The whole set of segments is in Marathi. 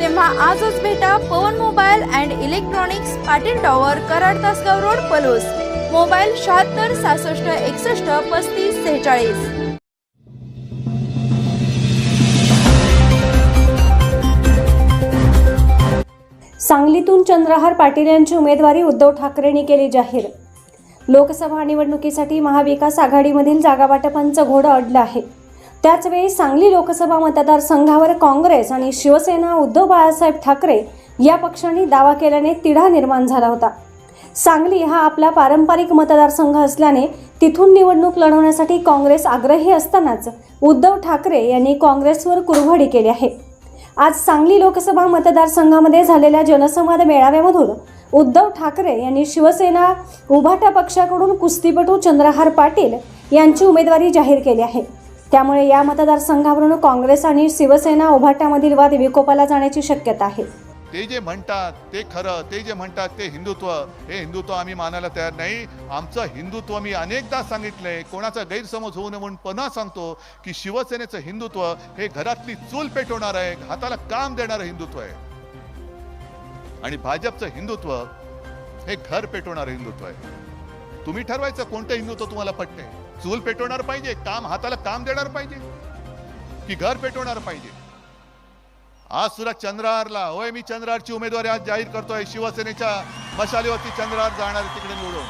तेव्हा आजच भेटा Pawan mobile and electronics Patil tower Karad Tasgaon road Palus. Mobile शहात्तर सहासष्ट एकसष्ट पस्तीस सेहेचाळीस. सांगलीतून चंद्रहार पाटील यांची उमेदवारी उद्धव ठाकरेंनी केली जाहीर. लोकसभा निवडणुकीसाठी महाविकास आघाडीमधील जागावाटपांचं घोडं अडलं आहे. त्याचवेळी सांगली लोकसभा मतदारसंघावर काँग्रेस आणि शिवसेना उद्धव बाळासाहेब ठाकरे या पक्षांनी दावा केल्याने तिढा निर्माण झाला होता. सांगली हा आपला पारंपरिक मतदारसंघ असल्याने तिथून निवडणूक लढवण्यासाठी काँग्रेस आग्रही असतानाच उद्धव ठाकरे यांनी काँग्रेसवर कुरघोडी केली आहे. आज सांगली लोकसभा मतदारसंघामध्ये झालेल्या जनसंवाद मेळाव्यामधून उद्धव ठाकरे यांनी शिवसेना उभाटा पक्षाकडून कुस्तीपटू चंद्रहार पाटील यांची उमेदवारी जाहीर केली आहे. त्यामुळे या मतदारसंघावरून काँग्रेस आणि शिवसेना उभाट्यामधील वाद विकोपाला जाण्याची शक्यता आहे. ते जे म्हणतात ते खरं ते जे म्हणतात ते हिंदुत्व. हे हिंदुत्व आम्ही मानायला तयार नाही. आमचं हिंदुत्व मी अनेकदा सांगितलंय. कोणाचा गैरसमज होऊ नये म्हणून पुन्हा सांगतो की शिवसेनेचं हिंदुत्व हे घरातली चूल पेटवणार आहे हाताला काम देणारं हिंदुत्व आहे. आणि भाजपचं हिंदुत्व हे घर पेटवणारं हिंदुत्व आहे. तुम्ही ठरवायचं कोणतं हिंदुत्व तुम्हाला पटते चूल पेटवणार पाहिजे काम हाताला काम देणार पाहिजे की घर पेटवणार पाहिजे. आज सुद्धा चंद्रहारला होय मी चंद्रहारची उमेदवारी आज जाहीर करतोय शिवसेनेच्या मशालीवरती चंद्रहार जाणार तिकडे निवडून.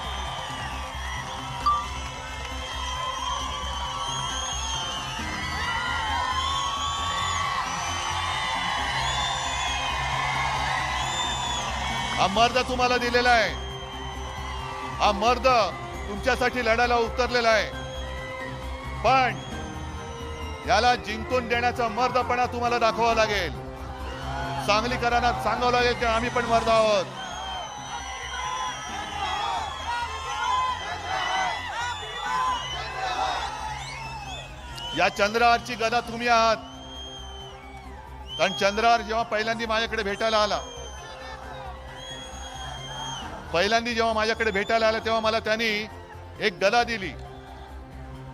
हा मर्द तुम्हाला दिलेला आहे. हा मर्द तुमच्यासाठी लढायला उतरलेला आहे. पण याला जिंकून देण्याचा मर्दपणा तुम्हाला दाखवावा लागेल. सांगलीकरांना सांगावं लागेल की आम्ही पण मर्द आहोत. या चंद्रहारची गदा तुम्ही आहात. कारण चंद्रहार जेव्हा पहिल्यांदा माझ्याकडे भेटायला आला पहिल्यांदा जेव्हा माझ्याकडे भेटायला आला तेव्हा मला त्यांनी एक गदा दिली.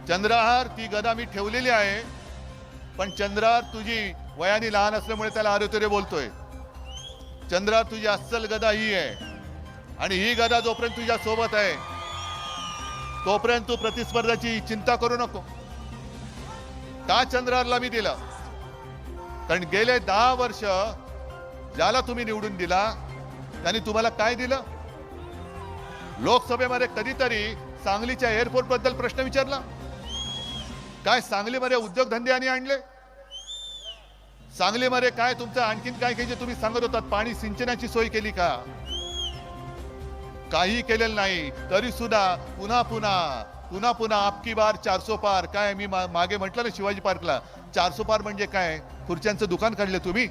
चंद्रहार ती गदा मी ठेवलेली आहे पण चंद्रहार तुझी वयाने लहान असल्यामुळे त्याला आरोतरे बोलतोय. चंद्रहार तुझी अस्सल गदा ही आहे आणि ही गदा जोपर्यंत तुझ्या सोबत आहे तोपर्यंत तू प्रतिस्पर्धाची चिंता करू नको. का चंद्रहारला मी दिला. कारण गेले दहा वर्ष ज्याला तुम्ही निवडून दिला त्याने तुम्हाला काय दिलं? लोकसभेमध्ये कधीतरी सांगलीच्या एअरपोर्टबद्दल प्रश्न विचारला. काय सांगलीमध्ये उद्योगधंदे आणि आणले? सांगलीमध्ये काय तुमचं आणखीन काय काही जे तुम्ही सांगत होतात पाणी सिंचनाची सोय केली का? काही केलेलं नाही तरी सुद्धा पुन्हा पुन्हा पुन्हा पुन्हा आपकी बार चारसो पार. काय मी मा- मागे म्हटलं ना शिवाजी पार्कला? चारसो पार म्हणजे काय? खुर्च्यांचं दुकान काढलं तुम्ही?